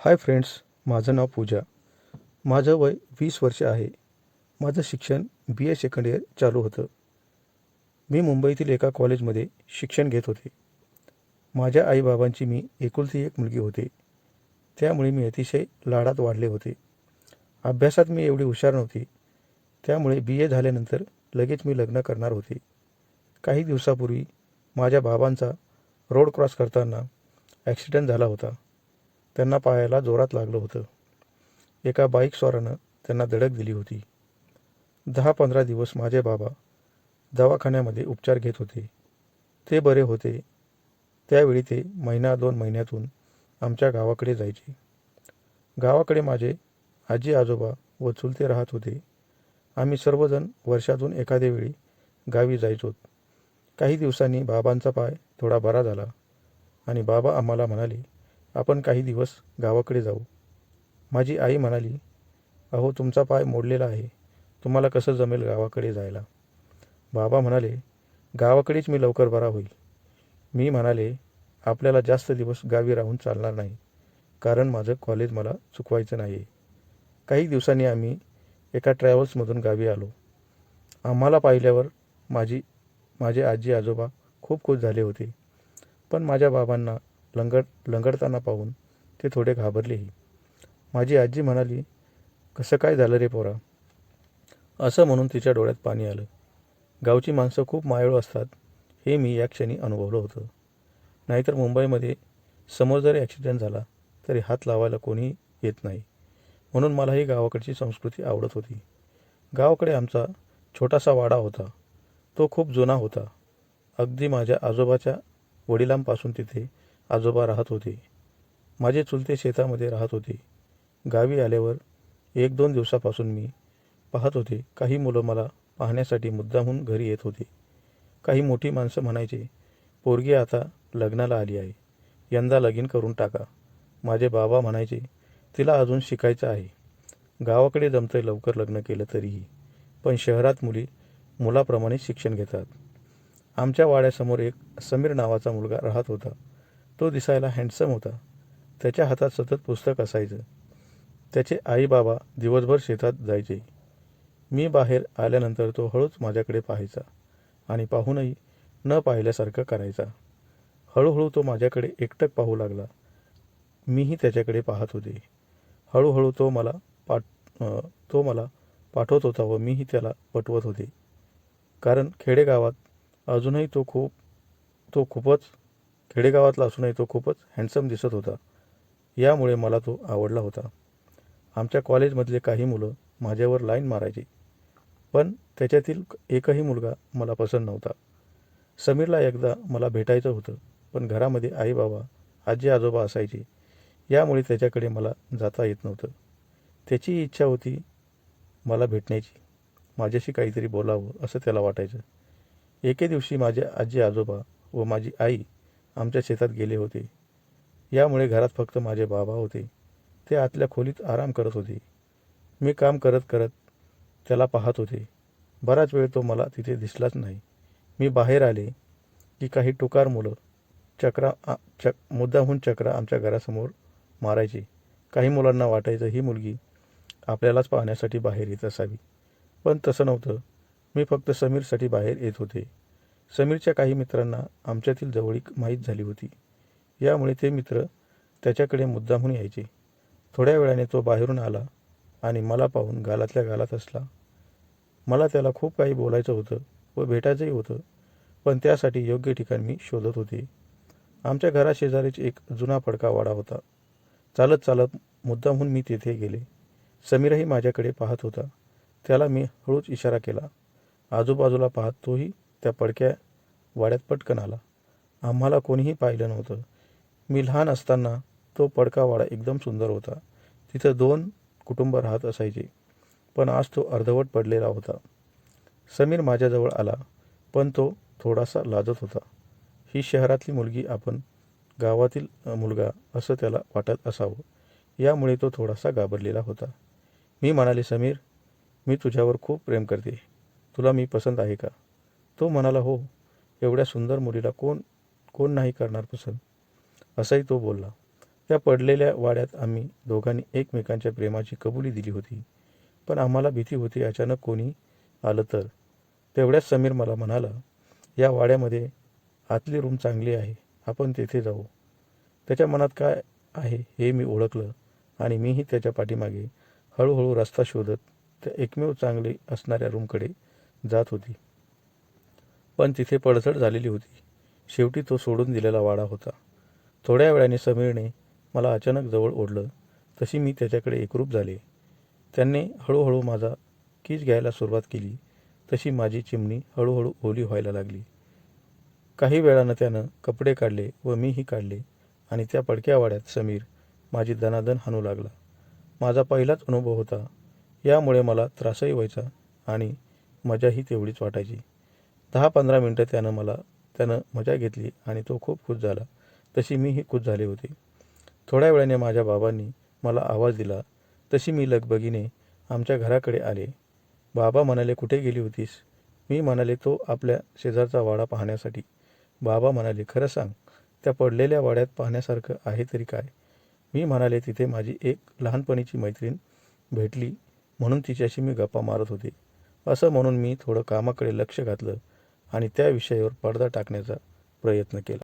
Hi friends माझं नाव पूजा. माझं वय वीस वर्ष आहे. माझं शिक्षण बी ए सेकंड इयर चालू होतं. मी मुंबईतील एका कॉलेजमध्ये शिक्षण घेत होते. माझ्या आईबाबांची मी एकुलती एक मुलगी होते. त्यामुळे मी अतिशय लाडात वाढले होते. अभ्यासात मी एवढी हुशार नव्हती. त्यामुळे बी ए झाल्यानंतर लगेच मी लग्न करणार होते. काही दिवसापूर्वी माझ्या बाबांचा रोड क्रॉस करताना ॲक्सिडेंट झाला होता. त्यांना पायाला जोरात लागलं होतं. एका बाईकस्वारानं त्यांना धडक दिली होती. दहा पंधरा दिवस माझे बाबा दवाखान्यामध्ये उपचार घेत होते. ते बरे होते. त्यावेळी ते महिना दोन महिन्यातून आमच्या गावाकडे जायचे. गावाकडे माझे आजी आजोबा व चुलते राहत होते. आम्ही सर्वजण वर्षातून एखाद्या वेळी गावी जायचो. काही दिवसांनी बाबांचा पाय थोडा बरा झाला आणि बाबा आम्हाला म्हणाले आपण काही दिवस गावाकडे जाऊ. माझी आई म्हणाली अहो तुमचा पाय मोडलेला आहे. तुम्हाला कसं जमेल गावाकडे जायला? बाबा म्हणाले गावाकडेच मी लवकर बरा होईल. मी म्हणाले आपल्याला जास्त दिवस गावी राहून चालणार नाही. कारण माझं कॉलेज मला चुकवायचं नाही काही दिवसांनी आम्ही एका ट्रॅव्हल्समधून गावी आलो. आम्हाला पाहिल्यावर माझी माझे आजी आजोबा खूप खुश झाले होते. पण माझ्या बाबांना लंगड लंगडताना पाहून ते थोडे घाबरलेही. माझी आजी म्हणाली कसं काय झालं रे पोरा? असं म्हणून तिच्या डोळ्यात पाणी आलं. गावची माणसं खूप मायाळू असतात हे मी या क्षणी अनुभवलं होतं. नाहीतर मुंबईमध्ये समोर जरी ॲक्सिडेंट झाला तरी हात लावायला कोणी येत नाही. म्हणून मला ही गावाकडची संस्कृती आवडत होती. गावाकडे आमचा छोटासा वाडा होता. तो खूप जुना होता. अगदी माझ्या आजोबाच्या वडिलांपासून तिथे आजोबा राहत होते. माझे चुलते शेतामध्ये राहत होते. गावी आल्यावर एक दोन दिवसापासून मी पाहत होते. काही मुलं मला पाहण्यासाठी मुद्दामहून घरी येत होते. काही मोठी माणसं म्हणायचे पोरगी आता लग्नाला आली आहे. यंदा लगीन करून टाका. माझे बाबा म्हणायचे तिला अजून शिकायचं आहे. गावाकडे जमतंय लवकर लग्न केलं तरीही. पण शहरात मुली मुलाप्रमाणे शिक्षण घेतात. आमच्या वाड्यासमोर एक समीर नावाचा मुलगा राहत होता. तो दिसायला हँडसम होता. त्याच्या हातात सतत पुस्तक असायचं. त्याचे आई बाबा दिवसभर शेतात जायचे. मी बाहेर आल्यानंतर तो हळूच माझ्याकडे पाहायचा आणि पाहूनही न पाहिल्यासारखं करायचा. हळूहळू तो माझ्याकडे एकटक पाहू लागला. मीही त्याच्याकडे पाहत होते. हळूहळू तो मला पाठ तो मला पाठवत होता व मीही त्याला पटवत होते. कारण खेडेगावात अजूनही तो खूप तो खूपच खेडेगावातला असूनही तो खूपच हँडसम दिसत होता. यामुळे मला तो आवडला होता. आमच्या कॉलेजमधले काही मुलं माझ्यावर लाईन मारायची. पण त्याच्यातील एकही मुलगा मला पसंत नव्हता. समीरला एकदा मला भेटायचं होतं पण घरामध्ये आई बाबा आजी आजोबा असायचे. यामुळे त्याच्याकडे मला जाता येत नव्हतं. त्याची इच्छा होती मला भेटण्याची. माझ्याशी काहीतरी बोलावं असं त्याला वाटायचं. एके दिवशी माझे आजी आजोबा व माझी आई आमच्या शेतात गेले होते. यामुळे घरात फक्त माझे बाबा होते. ते आतल्या खोलीत आराम करत होते. मी काम करत करत त्याला पाहत होते. बराच वेळ तो मला तिथे दिसलाच नाही. मी बाहेर आले की काही टुकार मुलं चक्रा चक मुद्दाहून चक्रा आमच्या घरासमोर मारायची. काही मुलांना वाटायचं ही मुलगी आपल्यालाच पाहण्यासाठी बाहेर येत असावी. पण तसं नव्हतं. मी फक्त समीरसाठी बाहेर येत होते. समीरच्या काही मित्रांना आमच्यातील जवळीक माहीत झाली होती. यामुळे ते मित्र त्याच्याकडे मुद्दामहून यायचे. थोड्या वेळाने तो बाहेरून आला आणि मला पाहून गालातल्या गालात असला मला त्याला खूप काही बोलायचं होतं व भेटायचंही होतं पण त्यासाठी योग्य ठिकाण मी शोधत होते. आमच्या घराशेजारीच एक जुना पडका वाडा होता. चालत चालत मुद्दामहून मी तेथे गेले. समीरही माझ्याकडे पाहत होता. त्याला मी हळूच इशारा केला. आजूबाजूला पाहत तोही त्या पडक्या वाड्यात पटकन आला. आम्हाला कोणीही पाहिलं नव्हतं. मी लहान असताना तो पडका वाडा एकदम सुंदर होता. तिथं दोन कुटुंब राहत असायचे पण आज तो अर्धवट पडलेला होता. समीर माझ्याजवळ आला पण तो थोडासा लाजत होता. ही शहरातली मुलगी आपण गावातील मुलगा असं त्याला वाटत असावं. यामुळे तो थोडासा घाबरलेला होता. मी म्हणाले समीर मी तुझ्यावर खूप प्रेम करते. तुला मी पसंत आहे का? तो म्हणाला हो एवढ्या सुंदर मुलीला कोण कोण नाही करणार पसंत? असंही तो बोलला. त्या पडलेल्या वाड्यात आम्ही दोघांनी एकमेकांच्या प्रेमाची कबुली दिली होती. पण आम्हाला भीती होती अचानक कोणी आलं तर? तेवढ्याच समीर मला म्हणाला या वाड्यामध्ये आतली रूम चांगली आहे आपण तेथे जाऊ. त्याच्या मनात काय आहे हे मी ओळखलं आणि मीही त्याच्या पाठीमागे हळूहळू रस्ता शोधत त्या एकमेव चांगली असणाऱ्या रूमकडे जात होती. पण तिथे पडझड झालेली होती. शेवटी तो सोडून दिलेला वाडा होता. थोड्या वेळाने समीरने मला अचानक जवळ ओढलं. तशी मी त्याच्याकडे एकरूप झाले. त्याने हळूहळू माझा कीच घ्यायला सुरुवात केली. तशी माझी चिमणी हळूहळू ओली व्हायला लागली. काही वेळानं त्यानं कपडे काढले व मीही काढले आणि त्या पडक्या वाड्यात समीर माझी दनादन हाणू लागला. माझा पहिलाच अनुभव होता. यामुळे मला त्रासही व्हायचा आणि मजाही तेवढीच वाटायची. दहा पंधरा मिनटं त्यानं मला त्यानं मजा घेतली आणि तो खूप खुश झाला. तशी मीही खुश झाले होते. थोड्या वेळाने माझ्या बाबांनी मला आवाज दिला. तशी मी लगबगीने आमच्या घराकडे आले. बाबा म्हणाले कुठे गेली होतीस? मी म्हणाले तो आपल्या शेजारचा वाडा पाहण्यासाठी. बाबा म्हणाले खरं सांग त्या पडलेल्या वाड्यात पाहण्यासारखं आहे तरी काय? मी म्हणाले तिथे माझी एक लहानपणीची मैत्रीण भेटली म्हणून तिच्याशी मी गप्पा मारत होते. असं म्हणून मी थोडं कामाकडे लक्ष घातलं. आणि त्या विषयावर पडदा टाकण्याचा प्रयत्न केला.